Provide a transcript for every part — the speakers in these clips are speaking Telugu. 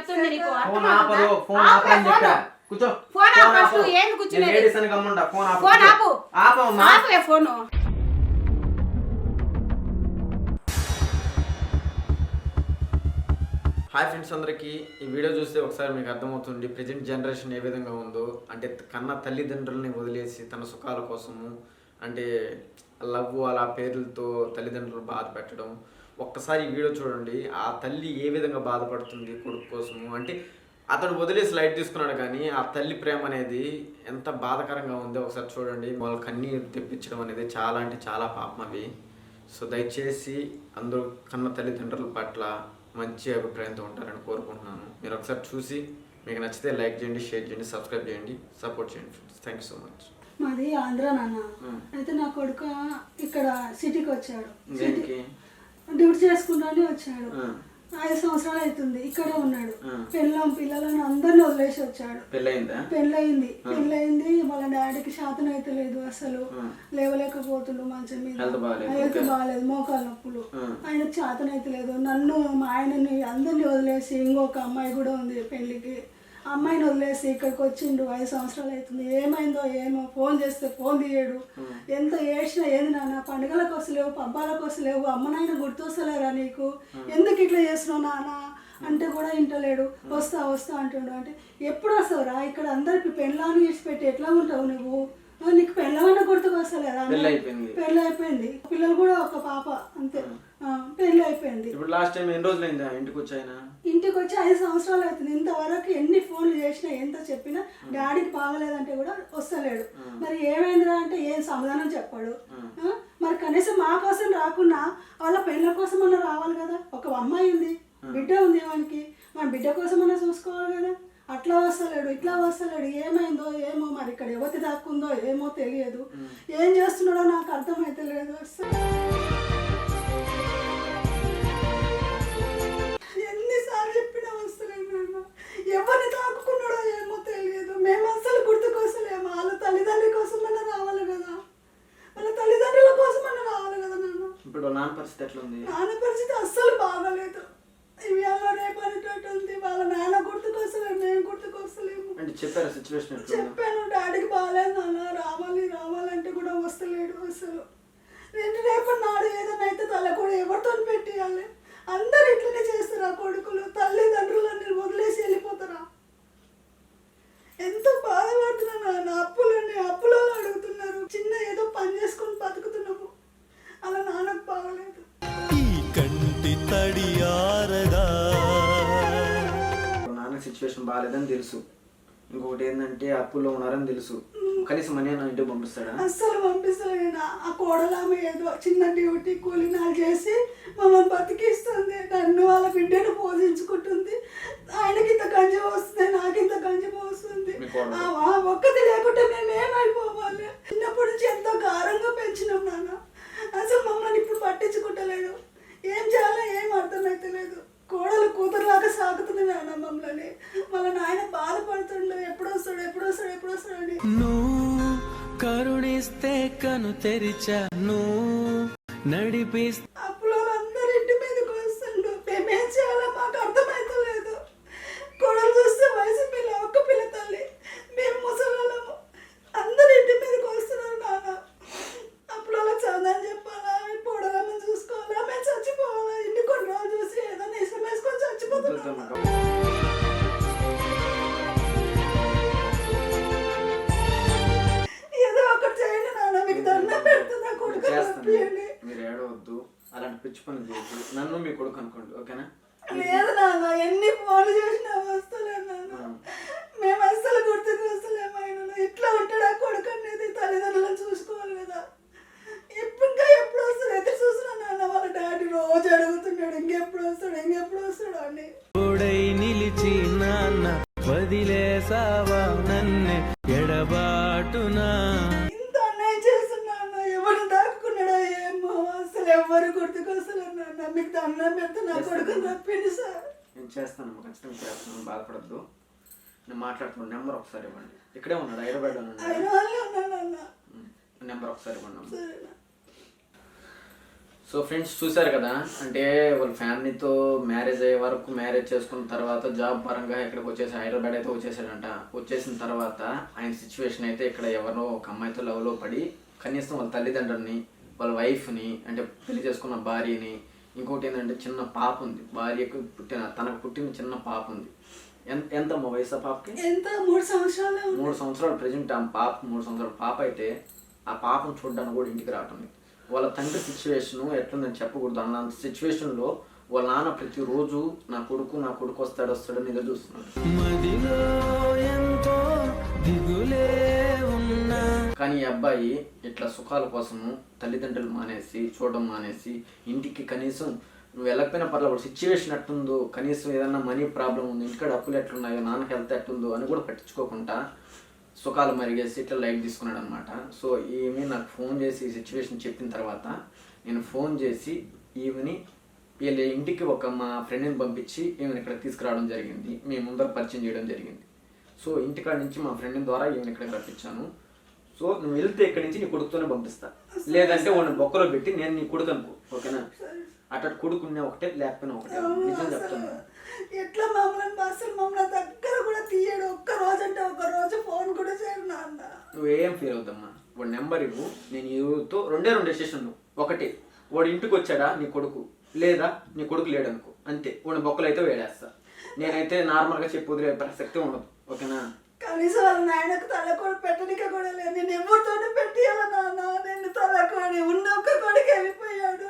చెప్తుంది నీకు? ఫోన్? ఆపదు ఫోన్ ఆపే ఆపని చెప్పా ఫోను. కూర్చో. ఫోన్ ఆపు ఫస్ట్, ఏంది కూర్చునేది? లేడీస్ అని గమ్ముండా ఫోన్ ఆపు. ఫోన్ కూర్చో. ఆపు. ఆపమ్మా ఆపే ఫోను. హాయ్ ఫ్రెండ్స్ అందరికీ. ఈ వీడియో చూస్తే ఒకసారి మీకు అర్థమవుతుంది ప్రజెంట్ జనరేషన్ ఏ విధంగా ఉందో. అంటే కన్న తల్లిదండ్రులని వదిలేసి తన సుఖాల కోసము అంటే లవ్ అలా పేర్లతో తల్లిదండ్రులు బాధ పెట్టడం ఒక్కసారి వీడియో చూడండి. ఆ తల్లి ఏ విధంగా బాధపడుతుంది కొడుకు కోసము? అంటే అతడు వదిలేసి లైట్ తీసుకున్నాడు కానీ ఆ తల్లి ప్రేమ అనేది ఎంత బాధకరంగా ఉందో ఒకసారి చూడండి. వాళ్ళ కన్నీరు తెప్పించడం అనేది చాలా అంటే చాలా పాపం అవి. సో దయచేసి అందరూ కన్న తల్లిదండ్రుల పట్ల మంచి అభిప్రాయంతో ఉంటారని కోరుకుంటున్నాను. మీరు ఒకసారి చూసి మీకు నచ్చితే లైక్ చేయండి షేర్ చేయండి సబ్స్క్రైబ్ చేయండి సపోర్ట్ చేయండి friends. Thank you so much. మాది ఆంధ్ర నాన్న. అయితే నా కొడుకు ఇక్కడ సిటీకి వచ్చాడు. దేనికి? డ్యూటీ చేసుకుంటానే వచ్చాడు. ఐదు సంవత్సరాలు అవుతుంది. ఇక్కడే ఉన్నాడు. పిల్లం పిల్లలను అందరిని వదిలేసి వచ్చాడు. పెళ్ళయిందా? పెళ్ళయింది. పెళ్ళయింది. వాళ్ళ డాడీకి శాతం అయితే లేదు అసలు. లేవలేకపోతుండు మంచం మీద. Health బాగాలేదు, మోకాలు నొప్పులు. ఆయన చేతన అయితే లేదు నన్ను మా ఆయనని అందరిని వదిలేసి ఇంకొక అమ్మాయి కూడా ఉంది పెళ్ళికి. ఆ అమ్మాయిని వదిలేసి ఇక్కడికి వచ్చిండు ఐదు సంవత్సరాలు అవుతుంది. ఏమైందో ఏమో ఫోన్ చేస్తే ఫోన్ తీయడు. ఎంత ఏడ్చినా ఏంది నాన్న పండుగలకు వస్తలేవు పబ్బాలకు వస్తలేవు అమ్మ నాయన గుర్తొస్తలేరా నీకు? ఎందుకు ఇట్లా చేస్తున్నావు నాన్న? అంటే కూడా ఇంటలేడు వస్తా వస్తా అంటుండు. అంటే ఎప్పుడు వస్తావురా ఇక్కడ అందరికి పెళ్ళాన్ని విడిచిపెట్టి ఎట్లా ఉంటావు నువ్వు? నీకు పెళ్ళమన్నా గుర్తుకు వస్తలేదా పెళ్ళి అయిపోయింది. పిల్లలు కూడా ఒక పాప అంతే. పెళ్ళి అయిపోయింది. ఇప్పుడు లాస్ట్ టైం ఎన్ని రోజులైందా ఇంటికి వచ్చి ఆయన ఇంటికి వచ్చి ఐదు సంవత్సరాలు అవుతుంది. ఇంతవరకు ఎన్ని ఫోన్లు చేసినా ఎంత చెప్పినా డాడీకి బాగలేదంటే కూడా వస్తలేడు. మరి ఏమైందిరా అంటే ఏం సమాధానం చెప్పాడు? మరి కనీసం మా కోసం రాకున్నా వాళ్ళ పెళ్ళ కోసం అన్న రావాలి కదా. ఒక అమ్మాయి ఉంది బిడ్డ ఉంది వానికి మన బిడ్డ కోసం అన్న చూసుకోవాలి కదా. అట్లా వస్తలేడు ఇట్లా వస్తలేడు. ఏమైందో ఏమో మరి ఇక్కడ ఎవరి దాక్కుందో ఏమో తెలియదు. ఏం చేస్తున్నాడో నాకు అర్థమైతే లేదు ఎట్లుంది? నాన్న పరిస్థితి అస్సలు బాగలేదు. ఇవి అలా రేపు అనేటట్టు ఉంది వాళ్ళ నాన్న గుర్తుకొస్తలేము మేము గుర్తుకొస్తలేము. అంటే చెప్పారా సిచ్యువేషన్ ఎట్లుందో? నాన్న సిచ్యువేషన్ బాగాలేదని తెలుసు. ఇంకొకటి ఏంటంటే అప్పుల్లో ఉన్నారని తెలుసు. కనీసం మనీ అన్న ఇంటికి పంపిస్తాడా? అస్సలు పంపిస్తలేను ఆ కోడలామె ఏదో చిన్న డ్యూటీ కూలినాలు చేసి మమ్మల్ని బతికిస్తుంది. నన్ను వాళ్ళ బిడ్డను పోషించుకుంటుంది. ఆయనకి ఇంత గంజి వస్తుంది నాకు ఇంత గంజి పోస్తుంది. మీ కోడలు? ఆ, ఆ, ఒక్కటి లేకుంటే ఏమైపోవాలి చిన్నప్పటి నుంచి ఎంతో గారంగా పెంచినాం నాన్న. అసలు మమ్మల్ని ఇప్పుడు పట్టించుకుంటలేదు. ఏం చేయాలో ఏం అర్థమైతే లేదు కోడలు కూతురులాగా సాగుతుంది మమ్మల్ని వాళ్ళ నాయన బాధపడుతుండే ఎప్పుడు వస్తాడు ఎప్పుడు వస్తాడు ఎప్పుడు వస్తాడు నువ్వు కరుణిస్తే కను తెరిచాను నడిపిస్తే అప్పులో అందరి ఇంటి మీదకి వస్తుండు. మేమేం చేయాలో మాకు అర్థమైతలేదు నాన్న వదిలేసావా నన్నే ఎడబాటునా? ఇంత అన్యాయం చేస్తున్నాను ఎవరు దాక్కున్నాడో ఏమో అసలు ఎవరు గుర్తుకొస్తలేదు నాన్న. మీకు దండం పెడితే నా కొడుకుని తప్పింది సార్. నేను చేస్తాను ఖచ్చితంగా చేస్తాను బాధపడద్దు. నేను మాట్లాడుతున్నాను నెంబర్ ఒకసారి ఇవ్వండి. ఇక్కడే ఉన్నాడు హైదరాబాద్ ఉన్నాడు. అన్న నెంబర్ ఒకసారి ఇవ్వండి సరేనా? సో ఫ్రెండ్స్ చూశారు కదా అంటే వాళ్ళ ఫ్యామిలీతో మ్యారేజ్ అయ్యే వరకు మ్యారేజ్ చేసుకున్న తర్వాత జాబ్ పరంగా ఇక్కడికి వచ్చేసి హైదరాబాద్ అయితే వచ్చేసాడంట. వచ్చేసిన తర్వాత ఆయన సిచ్యువేషన్ అయితే ఇక్కడ ఎవరో ఒక అమ్మాయితో లవ్లో పడి కనీసం వాళ్ళ తల్లిదండ్రుల్ని వాళ్ళ వైఫ్ని అంటే పెళ్ళి చేసుకున్న భార్యని ఇంకోటి ఏంటంటే చిన్న పాప ఉంది. భార్యకు పుట్టిన తనకు పుట్టిన చిన్న పాప ఉంది. ఎంత ఎంత అమ్మ వయసు ఆ పాపకి? ఎంత? మూడు సంవత్సరాలే. మూడు సంవత్సరాలు ప్రజెంట్ ఆ పాప మూడు సంవత్సరాల పాప అయితే ఆ పాపను చూడడానికి కూడా ఇంటికి రావటం లేదు. వాళ్ళ తండ్రి సిచ్యువేషన్ ఎట్లుందని చెప్పకూడదు అన్నంత సిచ్యువేషన్లో వాళ్ళ నాన్న ప్రతిరోజు నా కొడుకు నా కొడుకు వస్తాడు వస్తాడని ఎదురు చూస్తున్నాడు కానీ ఈ అబ్బాయి ఇట్లా సుఖాల కోసము తల్లిదండ్రులు మానేసి చూడడం మానేసి ఇంటికి కనీసం నువ్వు వెళ్ళకపోయినా పర్లేదు సిచ్యువేషన్ ఎట్టుందో కనీసం ఏదన్నా మనీ ప్రాబ్లం ఉంది ఇంటికాడ అప్పులు ఎట్లున్నాయో నాన్నకి హెల్త్ ఎట్టుందో అని కూడా పట్టించుకోకుండా సుఖాలు మరిగేసి ఇట్లా లైట్ తీసుకున్నాడు అనమాట సో ఈమె నాకు ఫోన్ చేసి ఈ సిచ్యువేషన్ చెప్పిన తర్వాత నేను ఫోన్ చేసి ఈమెని వీళ్ళ ఇంటికి ఒక మా ఫ్రెండ్ని పంపించి ఈమెను ఇక్కడ తీసుకురావడం జరిగింది. మేము ముందర పరిచయం చేయడం జరిగింది. సో ఇంటికాడ నుంచి మా ఫ్రెండ్ ద్వారా ఈమెను ఇక్కడ రప్పించాను. సో నువ్వు వెళ్తే ఇక్కడి నుంచి నీ కొడుకుతోనే పంపిస్తా. లేదంటే వాడిని బొక్కలో పెట్టి నేను నీ కొడుకు అనుకో. ఓకేనా? అటు కొడుకునే ఒకటే లేకపోయినా ఒకటే. నిజం చెప్తున్నా. ఎట్లా మమ్మల్ని అసలు మమ్మల్ని దగ్గర కూడా తీయడు. ఒక్క రోజు అంటే ఒక్క రోజు ఫోన్ కూడా చేయడు నాన్న. నువ్వేం ఫీల్ అవుద్దమ్మా వాడి నెంబర్ ఇవ్వు నేను ఇవ్వుతో రెండే రెండు డెసిషన్లు ఒకటి. వాడు ఇంటికి వచ్చాడా? నీ కొడుకు. లేదా నీ కొడుకు లేడనుకో. అంతే. వాడి బొక్కలు అయితే వేడేస్తా. నేనైతే నార్మల్గా చెప్పి వదిలే ప్రసక్తి ఉండదు. ఓకేనా? కనీసం వాళ్ళ నాయనకు తలకోడి పెట్టడానికి కూడా లేదు. నేను ఎవరితోనే పెట్టియాల నాన్న? నేను తలకోడి ఉన్న ఒక్క కొడుకు వెళ్ళిపోయాడు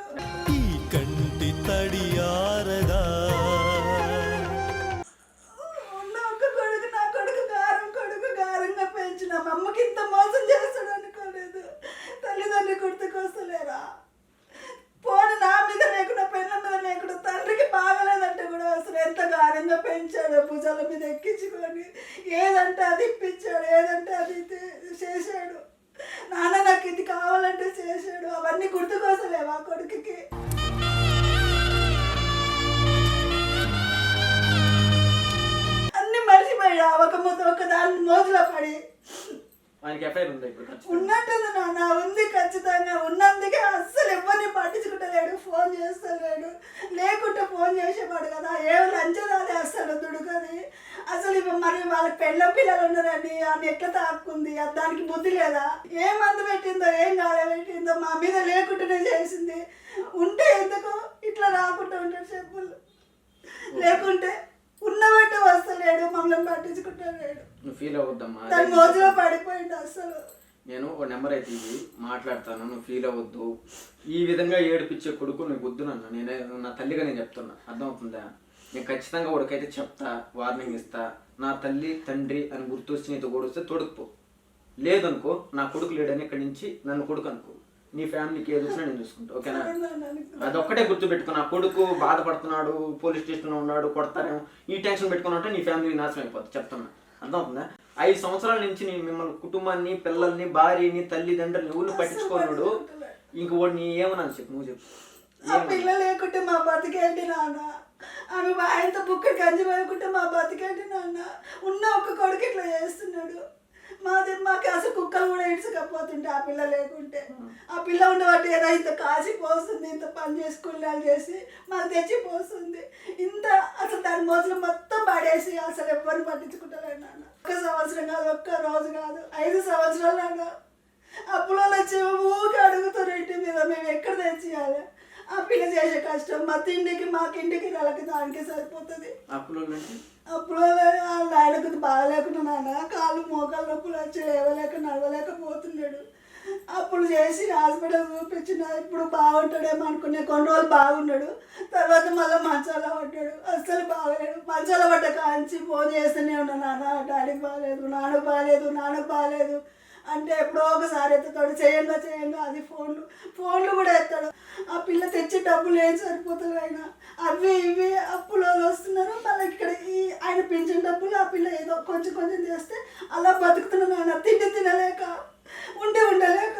మరి వాళ్ళ పెళ్ళ పిల్లలు ఉన్నారండి. అని ఎట్లా తాక్కుంది అది దానికి బుద్ధి లేదా? ఏ మందు పెట్టిందో ఏం గాలి పెట్టిందో మా మీద లేకుండానే చేసింది. ఉంటే ఎందుకు ఇట్లా రాకుండా ఉంటాడు చెప్పులు? లేకుంటే ఉన్నబట్టే వస్తలేడు మమ్మల్ని పట్టించుకుంటలేడు. నువ్వు ఫీల్ అవ్వద్దమ్మా. దాని మోజులో పడిపోయింది అసలు. నేను ఒక నెంబర్ అయితే ఇవి మాట్లాడతాను నువ్వు ఫీల్ అవ్వద్దు. ఈ విధంగా ఏడిపించే కొడుకు నీకు వద్దు నన్ను నేనే నా తల్లిగా నేను చెప్తున్నా. అర్థమవుతుందా? నేను ఖచ్చితంగా వాడికైతే చెప్తా వార్నింగ్ ఇస్తా. నా తల్లి తండ్రి అని గుర్తొచ్చి నీతో కొడుస్తే తొడుకుపో లేదనుకో నా కొడుకు లేడని ఇక్కడి నుంచి నన్ను కొడుకు అనుకో. నీ ఫ్యామిలీకి ఏది వచ్చినా నేను చూసుకుంటా. ఓకేనా? అదొక్కటే గుర్తుపెట్టుకో. నా కొడుకు బాధపడుతున్నాడు పోలీస్ స్టేషన్లో ఉన్నాడు కొడతారేమో. ఈ టెన్షన్ పెట్టుకుని ఉంటే నీ ఫ్యామిలీ నాశనం అయిపోతుంది చెప్తున్నా. అర్థమవుతుందా? ఐదు సంవత్సరాల నుంచి నీ మిమ్మల్ని కుటుంబాన్ని పిల్లల్ని భార్యని తల్లిదండ్రులని ఊళ్ళు పట్టించుకోన్నాడు ఇంక వాడిని ఏమన్నా చెప్పు? నువ్వు చెప్పు. పిల్ల లేకుంటే మా బతికేంటి నాన్న? ఆమె మా ఆయనతో బుక్క గంజి పడుకుంటే మా బతికేంటి నాన్న ఉన్న ఒక కొడుకు ఇట్లా చేస్తున్నాడు. మాది మాకు అసలు కుక్కలు కూడా ఇడ్చకపోతుంటే ఆ పిల్ల లేకుంటే. ఆ పిల్ల ఉండబట్టి ఏదో ఇంత కాసి పోస్తుంది ఇంత పని చేసి కుళ్ళాలు చేసి మాకు తెచ్చి పోస్తుంది. ఇంత అసలు దాని మోసలు మొత్తం పడేసి అసలు ఎవ్వరు పట్టించుకుంటారు నాన్న. ఒక్క సంవత్సరం కాదు ఒక్క రోజు కాదు ఐదు సంవత్సరాలు నాన్న. అప్పులో వచ్చి ఊరికి అడుగుతారు ఇంటి మీద మేము ఎక్కడ తెచ్చియాలి ఆ పిల్ల చేసే కష్టం మా తిండికి మాకింటికి నెలకి దానికి సరిపోతుంది. అప్పులో అప్పుడు వాళ్ళ ఆయనకు బాగలేకుండా నాన్న కాళ్ళు మోకాలు నొప్పులు వచ్చి లేవలేక నడవలేకపోతున్నాడు. అప్పుడు చేసి హాస్పిటల్ చూపించిన ఇప్పుడు బాగుంటాడేమో అనుకునే కొన్ని రోజులు బాగున్నాడు. తర్వాత మళ్ళీ మంచాల పడ్డాడు. అస్సలు బాగలేడు మంచాల పడ్డ కాంచి ఫోన్ చేస్తూనే ఉన్నా నాన్న డాడీకి బాగాలేదు నాన్న బాగాలేదు నాన్న బాగాలేదు అంటే ఎప్పుడో ఒకసారి ఎత్తుతాడు చేయంగా చేయంగా అది ఫోన్లు ఫోన్లు కూడా ఎత్తాడు. ఆ పిల్ల తెచ్చి డబ్బులు ఏం సరిపోతుంది ఆయన. అవి ఇవి అప్పులో వస్తున్నారు. మళ్ళీ ఇక్కడ ఈ ఆయన పిల్ల ఏదో కొంచెం కొంచెం చేస్తే అలా బతుకుతున్నాను నాన్న తిండి తినలేక ఉండి ఉండలేక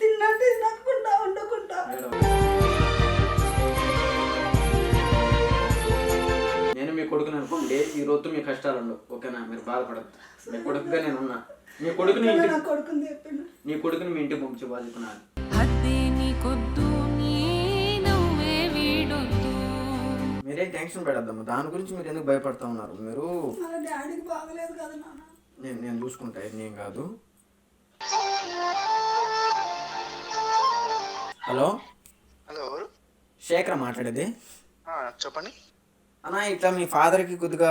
తిన్నా తినకుండా ఉండకుండా. కొడుకుని అనుకోండి ఈ రోజు మీ కష్టాలు ఉండవు ఓకేనా? మీరు బాధపడద్దు. మీ కొడుకుగా నేను ఉన్నా మీ కొడుకుని నా కొడుకుని చెప్పిండు నీ కొడుకుని మీ ఇంటికి పంపించే బాధ్యత నాది. మీరేం టెన్షన్ పడద్దమ్మా. దాని గురించి మీరు ఎందుకు భయపడతా ఉన్నారు? మీరు నేను నేను చూసుకుంటా ఏం కాదు. హలో? హలో శేఖర్ మాట్లాడేది. ఆ, చెప్పండి. అన్న ఇట్లా మీ ఫాదర్కి కొద్దిగా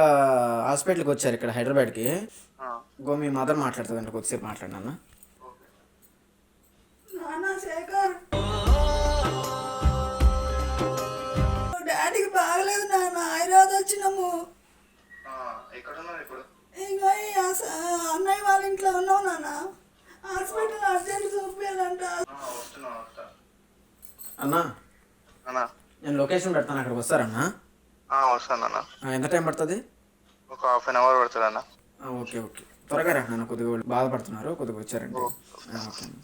హాస్పిటల్కి వచ్చారు ఇక్కడ హైదరాబాద్కి. ఆ, గో మీ మదర్ మాట్లాడుతుందంట కొద్దిసేపు మాట్లాడినా నాన్న శేఖర్. డాడీకి బాగలేదు నాన్న హైదరాబాద్ వచ్చినాము. ఇంకా అన్నయ్య వాళ్ళ ఇంట్లో ఉన్నావు నాన్న హాస్పిటల్ అర్జెంట్ చూపించాలంట అన్నా అన్నా. నేను లొకేషన్ పెడతాను అక్కడికి వస్తారన్నా. వస్తాను అన్న ఎంత టైం పడుతుంది? ఒక హాఫ్ అన్ అవర్ పడుతుంది అన్న ఓకే ఓకే. త్వరగా రా నాన్న కొద్దిగా బాధపడుతున్నారు కొద్దిగా వచ్చారంటే ఆ, ఓకే అన్న.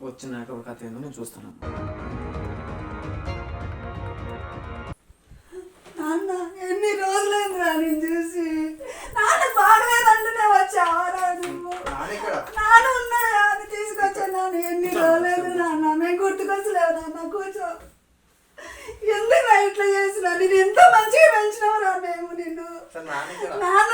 వచ్చినాక ఒక కథ ఏందో నేను చూస్తాను నాన్న ఎన్ని రోజులైందిరా నేను చూసి? నాన్న బాగలేదంటేనే వచ్చావరా నువ్వు? నాన్న ఉన్నాయా అని తీసుకొచ్చాను నాన్న. ఎన్ని రోజులైంది నాన్న? మేము గుర్తుకొచ్చలేవు నాన్న కూర్చో. ఎందుకు ఇట్లా చేసినా నేను ఎంత మంచిగా పెంచినావురా మేము నిన్ను. నాన్న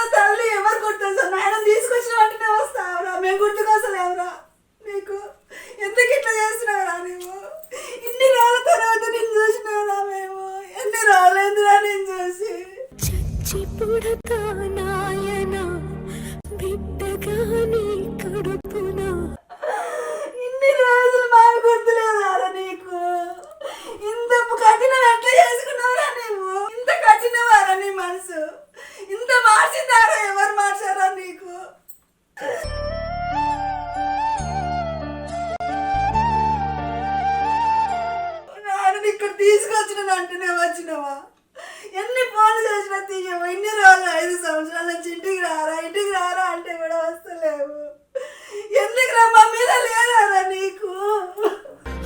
తీయవు ఇన్ని రోజులు? ఐదు సంవత్సరాల నుంచి ఇంటికి రారా? ఇంటికి రారా అంటే కూడా వస్తలేవు. ఎందుకు రా? మమ్మీలో లేదారా నీకు?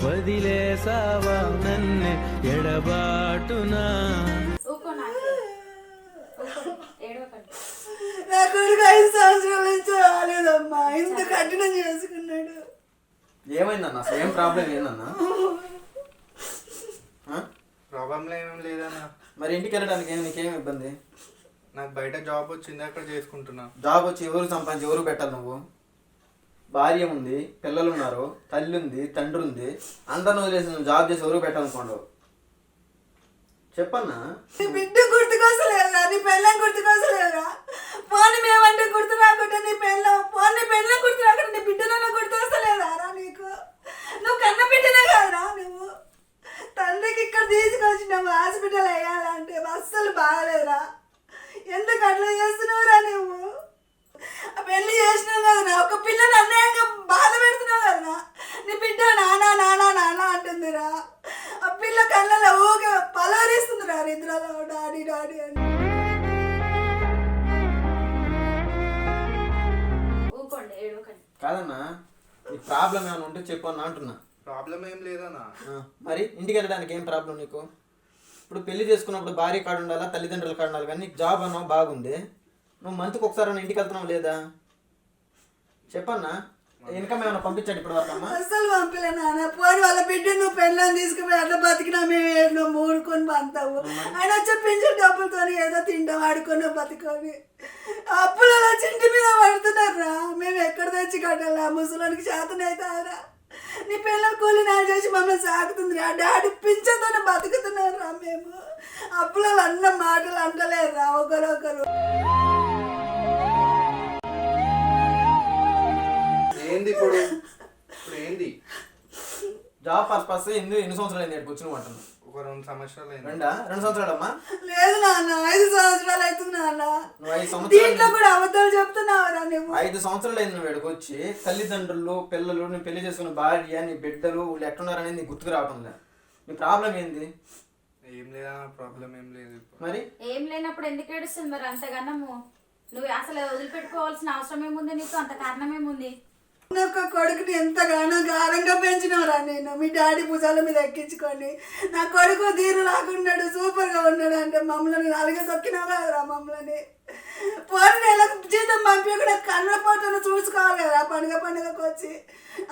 వదిలేసావా నన్నే? ఎడబాటునా? నా కొడుకు ఐదు సంవత్సరాల నుంచి రాలేదమ్మా. ఇంత కఠినం చేసుకున్నాడు. ఏమైందన్న? అసలు ఏం ప్రాబ్లం ఏందన్నా? ప్రాబ్లం ఏమేం లేదన్నా. మరి ఇంటికి వెళ్ళడానికి ఏం నీకేం ఇబ్బంది? నాకు బయట జాబ్ వచ్చింది అక్కడ చేసుకుంటున్నా. జాబ్ వచ్చి ఎవరు సంపాదించి ఎవరు పెట్టాలి నువ్వు? భార్య ఉంది పిల్లలు ఉన్నారు తల్లి ఉంది తండ్రి ఉంది. అందరిని వదిలేసి నువ్వు జాబ్ చేసి ఎవరు పెట్టాలనుకోండు? చెప్పన్నా? బిడ్డ చేసుకున్నప్పుడు భార్య కాడు ఉండాలా తల్లిదండ్రుల కాడు ఉండాలి కానీ జాబ్ అన్నావు బాగుంది. నువ్వు మంత్కి ఒకసారి అన్న ఇంటికి వెళ్తున్నావు లేదా? చెప్పన్నా ఇన్కమ్ ఏమైనా పంపించాడు ఇప్పటి వరకు అస్సలు పంపలే నాన్న. పోని వాళ్ళ బిడ్డ నువ్వు పెళ్ళని తీసుకుపోయి అట్లా బతికినా మేము ఏడునో మూడుకొని పంతావు ఆయన వచ్చే పెన్షన్ డబ్బులతో ఏదో తింటాం ఆడుకొని బతుకొని. అప్పులలో చింటి మీద పడుతున్నారా మేము ఎక్కడ తెచ్చి కట్టాలా? ముసలానికి చేతనైతారా నీ పిల్లల కూలి చేసి మమ్మల్ని సాగుతుంది రా. డాడీ పింఛన్తోనే బతుకుతున్నారు రా మేము. అప్పులలో అన్న మాటలు అంటలేరు రా. ఒకరొకరు ఏంది ఇప్పుడు? ఇప్పుడు ఏంది? జాబ్ పర్పస్ ఎన్ని ఎన్ని సంవత్సరాలు అయింది ఇక్కడికి వచ్చి నువ్వు అంటున్నావు ఒక రెండు సంవత్సరాలు అయింది. రెండా? రెండు సంవత్సరాలు అమ్మా లేదు నాన్న ఐదు సంవత్సరాలు అవుతుంది నాన్న నువ్వు ఐదు దీంట్లో కూడా అబద్ధాలు చెప్తున్నావురా నువ్వు ఐదు సంవత్సరాలు అయింది నువ్వు ఇక్కడికి వచ్చి. తల్లిదండ్రులు పిల్లలు నీ పెళ్ళి చేసుకున్న భార్య నీ బిడ్డలు వీళ్ళు ఎట్టున్నారనేది నీకు గుర్తుకు రావటం లే నీ ప్రాబ్లం ఏంది? ఏం లేదన్నా ప్రాబ్లం ఏం లేదు మరి? లేనప్పుడు ఎందుకు ఏడుస్తుంది మరి అంతగానము? నువ్వు అసలు వదిలిపెట్టుకోవాల్సిన అవసరం ఏముంది నీకు? అంత కారణం ఏముంది? ఒక కొడుకుని ఎంతగానో గారంగా పెంచినవరా నేను. మీ డాడీ భుజాల మీద ఎక్కించుకొని నా కొడుకు తీరు రాకున్నాడు సూపర్గా ఉన్నాడు అంటే మమ్మల్ని అలాగే తొక్కినావు కదరా మమ్మల్ని. పోనీ నెల జీతం పంపి కూడా కన్న పోటను చూసుకోవాలి కదా పండుగ పండుగకు వచ్చి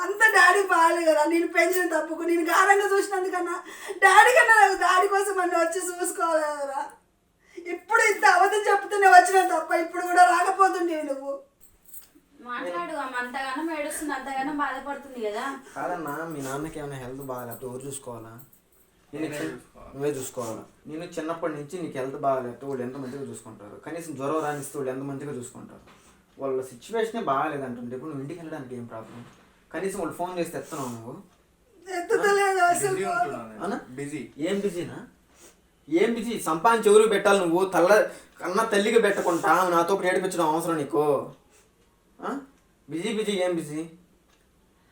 అంత డాడీ బాగాలి కదా నేను పెంచిన తప్పుకు నేను గారంగా చూసినందుకన్నా డాడీ కన్నా నాకు డాడీ కోసం అన్న వచ్చి చూసుకోవాలి కదరా ఇప్పుడు ఇంత అవధం చెప్తూనే వచ్చిన తప్ప ఇప్పుడు కూడా రాకపోతుండే నువ్వు మాట్లాడు ఆమె అంతగానం ఏడుస్తుంది అంతగానం బాధపడుతుంది కదా. కాదన్నా మీ నాన్నకి ఏమైనా హెల్త్ బాగాలేకపోతే ఎవరు చూసుకోవాలా? నేను నువ్వే చూసుకోవాలా? నేను చిన్నప్పటి నుంచి నీకు హెల్త్ బాగాలేకపోతే వాళ్ళు ఎంత మంచిగా చూసుకుంటారు? కనీసం జ్వరం రానిస్తే వాళ్ళు ఎంత మంచిగా చూసుకుంటారు? వాళ్ళ సిచ్యువేషనే బాగాలేదంటుంటే ఇప్పుడు నువ్వు ఇంటికి వెళ్ళడానికి ఏం ప్రాబ్లం కనీసం వాళ్ళు ఫోన్ చేస్తే ఎత్తున్నావు నువ్వు? బిజీ ఏం బిజీనా? ఏం బిజీ? సంపాదించి ఎవరికి పెట్టాలి నువ్వు? తల్ల కన్న తల్లికి పెట్టకుండా నాతో ఏడిపించడం అవసరం నీకు. ఆ? బిజీ బిజీ ఏం బిజీ?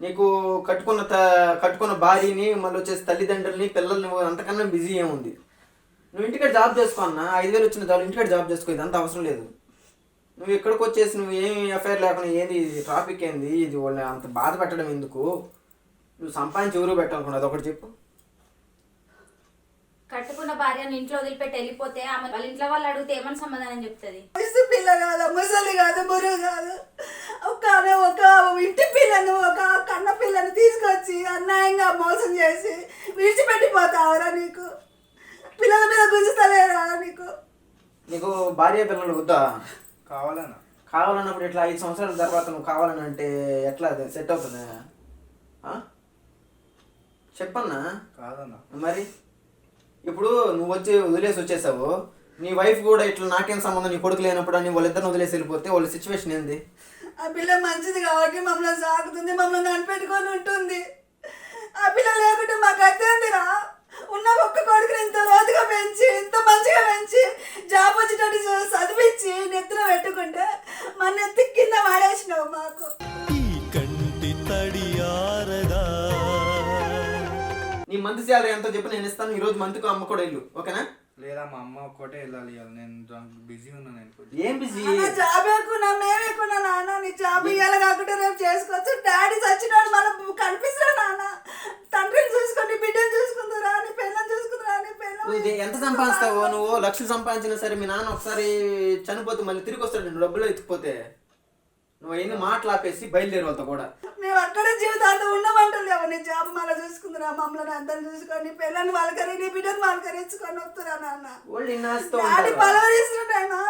నీకు కట్టుకున్న త కట్టుకున్న భార్యని మళ్ళీ వచ్చేసి తల్లిదండ్రులని పిల్లల్ని అంతకన్నా బిజీ ఏముంది? నువ్వు ఇంటికాడ జాబ్ చేసుకో అన్న ఐదు వేలు వచ్చిన చాలు ఇంటికాడ జాబ్ చేసుకో అంత అవసరం లేదు. నువ్వు ఇక్కడికి వచ్చేసి నువ్వు ఏమి ఎఫ్ఐఆర్ లేకుండా ఏంది ఇది ట్రాఫిక్ ఏంది ఇది వాళ్ళని అంత బాధ పెట్టడం ఎందుకు? నువ్వు సంపాదించి ఎవరు పెట్టాలనుకున్నది ఒకటి చెప్పు. కట్టుకున్న భార్యను ఇంట్లో వదిలిపెట్టి వెళ్ళిపోతే ఆమె వాళ్ళ ఇంట్లో వాళ్ళు అడిగితే ఏమని సమాధానం చెప్తుంది? వయసు పిల్ల కాదు ముసలి కాదు బుర్రు కాదు. ఒక ఒక ఇంటి పిల్లను ఒక కన్న పిల్లను తీసుకొచ్చి అన్యాయంగా మోసం చేసి విడిచిపెట్టిపోతావరా నీకు? పిల్లల మీద గుంజుతలేరా నీకు? నీకు భార్య పిల్లలు వద్దా? కావాలన్నా. కావాలన్నప్పుడు ఇట్లా ఐదు సంవత్సరాల తర్వాత నువ్వు కావాలని అంటే ఎట్లా అది సెట్ అవుతుంది? ఆ? చెప్పన్నా? కాదన్నా. మరి? ఇప్పుడు నువ్వు వచ్చి వదిలేసి వచ్చేసావు. నీ వైఫ్ కూడా ఇట్లా నాకేం సంబంధం? నీ కొడుకు లేనప్పుడు అని వాళ్ళిద్దరిని వదిలేసి వెళ్ళిపోతే వాళ్ళ సిచ్యువేషన్ ఏంది? ఆ పిల్ల మంచిది కాబట్టి మమ్మల్ని సాగుతుంది మమ్మల్ని కనిపెట్టుకొని ఉంటుంది. ఆ పిల్ల లేకుంటే మాకు అర్థందిరా ఉన్న ఒక్క కొడుకుని ఇంత లోతుగా పెంచి ఇంత మంచిగా పెంచి జాబ్ వచ్చేటట్టు చదివించి నెత్తిన పెట్టుకుంటే మన నెత్తి కింద వాడేసినావు మాకు. నీ మంత్ శాలరీ ఎంతో చెప్పి నేను ఇస్తాను ఈ రోజు మంత్కి అమ్మ కూడా ఇల్లు ఓకేనా? లేదా మా అమ్మ ఒక్కటే వెళ్ళాలి ఇవాళ. నేను బిజీ ఉన్నా నేను కొంచెం. ఏం బిజీ? నాన్న జాబ్ ఎక్కున్నా మేమేకున్నా నాన్న నీ జాబ్ ఇవ్వాలి కాకుండా రేపు చేసుకోవచ్చు. డాడీ చచ్చినాడు మళ్ళీ కనిపిస్తున్నా నాన్న. తండ్రిని చూసుకొని బిడ్డను చూసుకుందురా నీ పిల్లని చూసుకుందురా నీ నువ్వు పిల్ల ఇది ఎంత సంపాదిస్తావో నువ్వు లక్షలు సంపాదించినా సరే మీ నాన్న ఒకసారి చనిపోతే మళ్ళీ తిరిగి వస్తాడు నువ్వు డబ్బులు ఎత్తుకుపోతే. నువ్వు ఎన్ని మాటలు ఆపేసి బయలుదేరి వాళ్ళతో కూడా. మేము అక్కడే జీవితాంతం ఉండమంటలేవు నీ జాబ్ మళ్ళీ చూసుకుందురా మమ్మల్ని అందరం చూసుకొని పిల్లని వాళ్ళకరి నీ బిడ్డను వాళ్ళకరించుకొని వస్తురా నాన్న. వాళ్ళు ఇన్ని ఆస్తో డాడీ ఉంటారు పలవరిస్తున్నాడు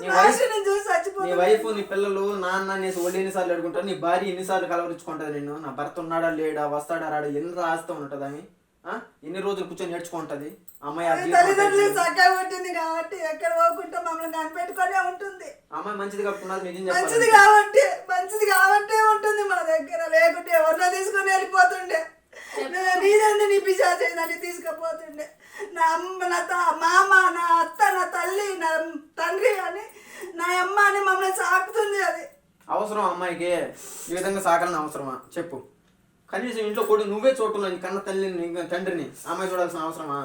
నీ వైఫ్ నేను నీ పిల్లలు నాన్న అనేసి వాళ్ళు ఎన్నిసార్లు అడుగుంటారు? నీ భార్య ఎన్నిసార్లు కలవరించుకుంటుంది నిన్ను? నా భర్త ఉన్నాడా లేడా వస్తాడా రాడా ఎంత ఆస్తం ఉంటుంది ఆమె? ఎన్ని రోజులు కూర్చొని నేర్చుకుంటది? అమ్మాయి తల్లిదండ్రులు చక్కగా ఉంటుంది కాబట్టి ఎక్కడ పోకుండా మమ్మల్ని కనిపెట్టుకొనే ఉంటుంది. అమ్మాయి మంచిది కప్పుకున్నది నిజం మంచిది కాబట్టి మంచిది కాబట్టి ఉంటుంది మా దగ్గర. లేకుంటే ఎవరినో తీసుకొని వెళ్ళిపోతుండే. నీదంది నీ పిశాచేదని తీసుకుపోతుండే. నా అమ్మ నా తా మామ నా అత్త నా తల్లి నా తండ్రి అని నా అమ్మ అని మమ్మల్ని సాకుతుంది అది. అవసరం అమ్మాయికి. ఈ విధంగా సాకాలని అవసరమా? చెప్పు. కనీసం ఇంట్లో కొడు నువ్వే చూడలేదు నీ కన్న తల్లిని ఇంకా తండ్రిని అమ్మాయి చూడాల్సిన అవసరమా?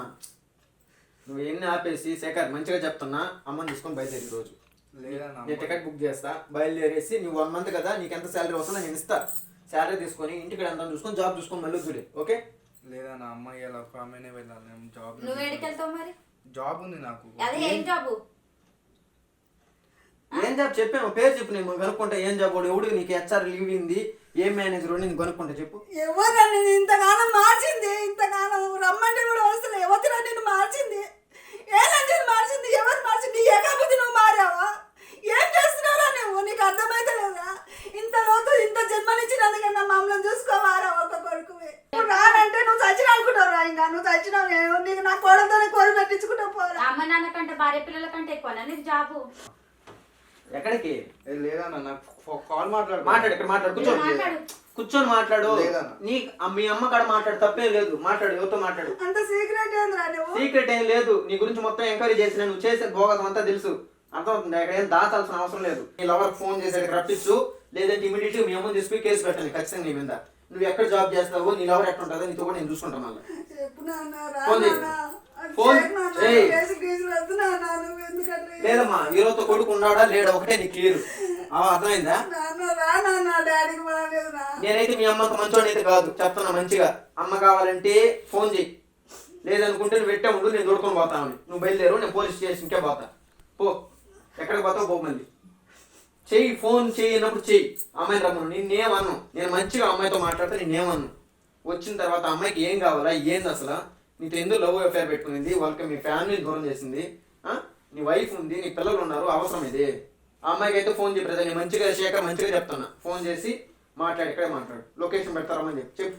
నువ్వు ఎన్ని ఆపేసి శేఖర్ మంచిగా చెప్తున్నా అమ్మని తీసుకొని బయలుదేరి రోజు లేదన్నా నేను టికెట్ బుక్ చేస్తా బయలుదేరేసి నువ్వు వన్ మంత్ కదా నీకు ఎంత శాలరీ వస్తుందో నేను ఇస్తా. శాలరీ తీసుకొని ఇంటికి ఎంత చూసుకొని జాబ్ చూసుకొని మళ్ళీ వద్దులే ఓకే? లేదన్నా అమ్మాయి ఇలా ఒక ఆమెనే వెళ్ళాలి నేను జాబ్ నువ్వు ఎడికి వెళ్తావు మరి? జాబ్ ఉంది నాకు. అదే ఏం జాబు? ఏం జాబ్ చెప్పాము పేరు చెప్పు నేను కనుక్కుంటా ఏం జాబ్? వాడు ఎవడు నీకు హెచ్ఆర్ లీవ్ ఉంది ఏం మేనేజర్ నేను కనుక్కుంటా చెప్పు. ఎవరు నన్ను ఇంతగానం మార్చింది ఇంతగానం రమ్మంటే కూడా వస్తుంది ఎవరు నిన్ను మార్చింది? ఏ మార్చింది? ఎవరు మార్చింది? ఏ కాకపోతే నువ్వు మారావా? ఏం చేస్తున్నారా నువ్వు? నీకు అర్థమైతే లేదా? ఇంత లోతు ఇంత జన్మనిచ్చినందుకన్నా మమ్మల్ని చూసుకోవారా ఒక కొడుకువి. నువ్వు రానంటే నువ్వు చచ్చిన అనుకుంటావు ఇంకా. నువ్వు చచ్చినావు నేను నీకు నా కోడలతోనే కోరి పెట్టించుకుంటా పోరా. అమ్మ నాన్న కంటే భార్య పిల్లల కంటే ఎక్కువ నీకు జాబు. ఎక్కడికి? ఏ, లేదన్నా నాకు కాల్ మాట్లాడు. మాట్లాడు ఇక్కడ మాట్లాడు. కూర్చో. మాట్లాడు. కూర్చొని మాట్లాడు. లేదన్న. నీ మీ అమ్మ కాడ మాట్లాడు. తప్పేం లేదు. మాట్లాడు ఎవరితో మాట్లాడు? అంత సీక్రెట్ ఏందిరా నువ్వు? సీక్రెట్ ఏం లేదు. నీ గురించి మొత్తం ఎంక్వైరీ చేసిన నువ్వు చేసే భోగతం అంతా తెలుసు. అర్థమవుతుంది? ఇక్కడ ఏం దాచాల్సిన అవసరం లేదు. నీ లవర్ ఫోన్ చేసి ఇక్కడ రప్పించు లేదంటే ఇమీడియట్ మీ అమ్మని తీసుకుని కేసు పెట్టండి ఖచ్చితంగా నీ మీద. నువ్వు ఎక్కడ జాబ్ చేస్తావో నీ లవర్ ఎక్కడ ఉంటుందో నీతో కూడా నేను చూసుకుంటాను మళ్ళీ. లేదమ్మా ఈరోజు కొడుకు ఉన్నాడా లేడా? ఒకటే నీకు క్లియర్. అర్థమైందా? నేనైతే మీ అమ్మకి మంచోడు అయితే కాదు చెప్తున్నా మంచిగా. అమ్మ కావాలంటే ఫోన్ చెయ్యి లేదనుకుంటే నువ్వు పెట్టే ఉండు నేను దొడుకొని పోతాను నువ్వు బయలుదేరు నేను పోలీస్ స్టేషన్కే పోతా. పో. ఎక్కడికి పోతావు? పో మళ్ళీ. చెయ్యి ఫోన్ చేయనప్పుడు చెయ్యి. అమ్మాయిని రమ్మను. నిన్నేమన్ను నేను మంచిగా అమ్మాయితో మాట్లాడితే నేనేమన్ను వచ్చిన తర్వాత అమ్మాయికి ఏం కావాలా? ఏంది అసలు? నీతో ఎందుకు లవ్ అఫేర్ పెట్టుకునింది వాళ్ళకి మీ ఫ్యామిలీని దూరం చేసింది. ఆ? నీ వైఫ్ ఉంది నీ పిల్లలు ఉన్నారు అవసరం ఇది. ఆ అమ్మాయికి అయితే ఫోన్ చెప్పి నేను మంచిగా శేఖర్ మంచిగా చెప్తున్నా. ఫోన్ చేసి మాట్లాడు ఇక్కడే మాట్లాడు. లొకేషన్ పెడతారమ్మని చెప్పి. చెప్పు?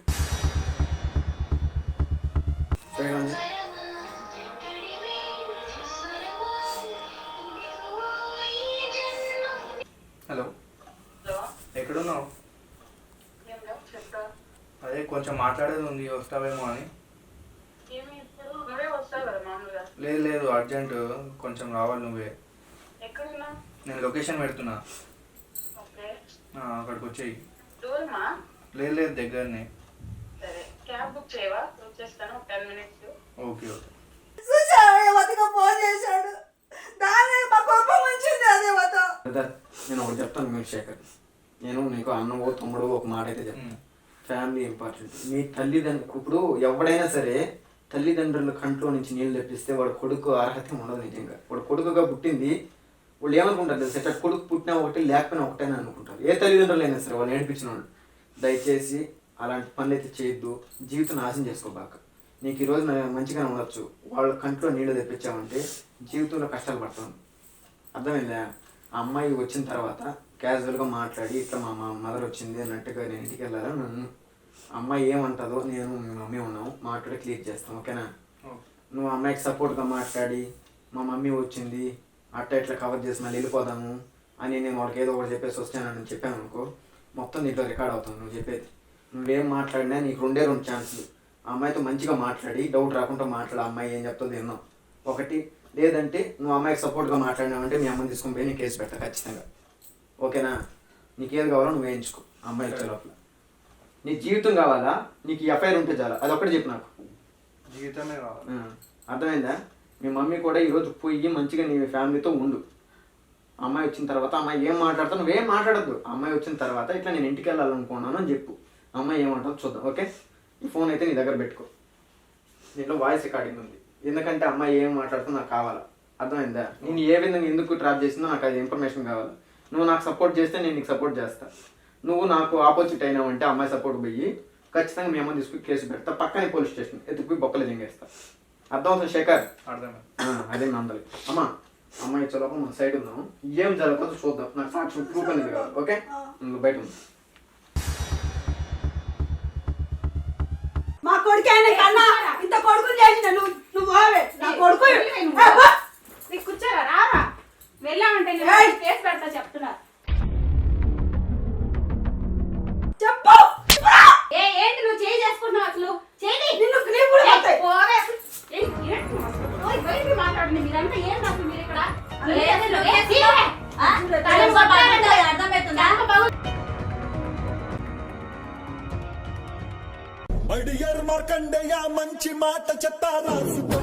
హలో. ఎక్కడున్నావు? అదే కొంచెం మాట్లాడేది ఉంది వస్తావేమో అని. లేదు లేదు అర్జెంట్. కొంచెం రావాలి నువ్వే. నేను లొకేషన్ పెడుతున్నా. ఓకే. ఆ, అక్కడికి వచ్చేయి. దూరమా? లేదు లేదు దగ్గరనే. Okay okay. నేను ఒకటి చెప్తాను మీరు శేఖర్. నేను నీకు అన్నవో తమ్ముడు ఒక మాట అయితే చెప్తాను ఫ్యామిలీ ఇంపార్టెంట్ మీ తల్లిదండ్రులు ఇప్పుడు ఎవడైనా సరే తల్లిదండ్రుల కంట్లో నుంచి నీళ్ళు తెప్పిస్తే వాడు కొడుకు అర్హత ఉండదు నిజంగా. వాడు కొడుకుగా పుట్టింది వాళ్ళు ఏమనుకుంటారు తెలుసా? కొడుకు పుట్టినా ఒకటి లేకపోయినా ఒకటే అనుకుంటారు. ఏ తల్లిదండ్రులు అయినా సరే వాళ్ళు నేర్పించిన వాళ్ళు దయచేసి అలాంటి పనులు అయితే చేయొద్దు. జీవితం నాశనం చేసుకోబాక నీకు ఈరోజు మంచిగా మంచిగానే ఉండొచ్చు వాళ్ళ కంట్లో నీళ్ళు తెప్పించామంటే జీవితంలో కష్టాలు పడతాను అర్థమైందా? ఆ అమ్మాయి వచ్చిన తర్వాత క్యాజువల్గా మాట్లాడి ఇట్లా మా మా మదర్ వచ్చింది అన్నట్టుగా నేను ఇంటికి వెళ్ళాలా? నన్ను. అమ్మాయి ఏమంటుందో నేను మీ మమ్మీ ఉన్నాము. మాట్లాడి క్లియర్ చేస్తాం ఓకేనా? నువ్వు అమ్మాయికి సపోర్ట్గా మాట్లాడి మా మమ్మీ వచ్చింది అట్ట ఇట్లా కవర్ చేసి మళ్ళీ వెళ్ళిపోదాము అని నేను వాళ్ళకి ఏదో ఒకటి చెప్పేసి వస్తానని చెప్పాను అనుకో మొత్తం నీలో రికార్డ్ అవుతుంది నువ్వు చెప్పేది. నువ్వేం మాట్లాడినా నీకు రెండే రెండు ఛాన్సులు ఆ అమ్మాయితో మంచిగా మాట్లాడి డౌట్ రాకుండా మాట్లాడి ఆ అమ్మాయి ఏం చెప్తుందో విన్నాం ఒకటి లేదంటే నువ్వు అమ్మాయికి సపోర్ట్గా మాట్లాడినావంటే మీ అమ్మని తీసుకుని పోయి నీ కేసు పెట్టా ఖచ్చితంగా. ఓకేనా? నీకు ఏది కావాలో నువ్వు వేయించుకో అమ్మాయి వచ్చే లోపల. నీ జీవితం కావాలా? నీకు ఈ ఎఫ్ఐఆర్ ఉంటే చాలా. అది ఒక్కటి చెప్పు నాకు. జీవితమే కావాలి. అర్థమైందా? మీ మమ్మీ కూడా ఈరోజు పోయి మంచిగా నీ ఫ్యామిలీతో ఉండు. అమ్మాయి వచ్చిన తర్వాత అమ్మాయి ఏం మాట్లాడుతా నువ్వేం మాట్లాడద్దు. అమ్మాయి వచ్చిన తర్వాత ఇట్లా నేను ఇంటికి వెళ్ళాలనుకున్నాను అని చెప్పు. అమ్మాయి ఏమంటుందో చూద్దాం ఓకే? ఈ ఫోన్ అయితే నీ దగ్గర పెట్టుకో. దీంట్లో వాయిస్ రికార్డింగ్ ఉంది. ఎందుకంటే అమ్మాయి ఏం మాట్లాడుతుందో నాకు కావాలా. అర్థమైందా? నేను ఏ విధంగా ఎందుకు ట్రాప్ చేసిందో నాకు అది ఇన్ఫర్మేషన్ కావాలి. నువ్వు నాకు సపోర్ట్ చేస్తే నేను నీకు సపోర్ట్ చేస్తా. నువ్వు నాకు ఆపోజిట్ అయినావంటే అమ్మాయి సపోర్ట్ పోయి ఖచ్చితంగా మీ అమ్మని తీసుకుని కేసు పెడతా. పక్కనే పోలీస్ స్టేషన్ ఎత్తుకుపోయి బొక్కలు దింగేస్తా. అర్థమవుతుంది శేఖర్? అదే నందలి అమ్మా అమ్మాయి లోపల మన సైడ్ ఉన్నాం. ఏం జరగదు చూద్దాం. నాకు సాక్షి ప్రూఫ్ అనేది కావాలి ఓకే? నువ్వు బయట ఉంది. మా కొడుకు ఆయన కన్నా ఇంత కొడుకుని చేసిన నువ్వు నువ్వు నా కొడుకు కూర్చోరా రారా. వెళ్ళామంటే! కేసు పెడతా చెప్తున్నా. చెప్పు. ఏ ఏంటి నువ్వు చేయి చేసుకుంటున్నావు అసలు? చేయి నిన్ను మాట్లాడండి. మీరంతా ఏం రాదు మీరు ఇక్కడ? లేదు, ఏ, తీయవే. ఆ? తలని కొట్టారంటే దాంట్లో బాగు- అడియర్ మార్కండేయ మంచి మాట చెప్తా రాసుకో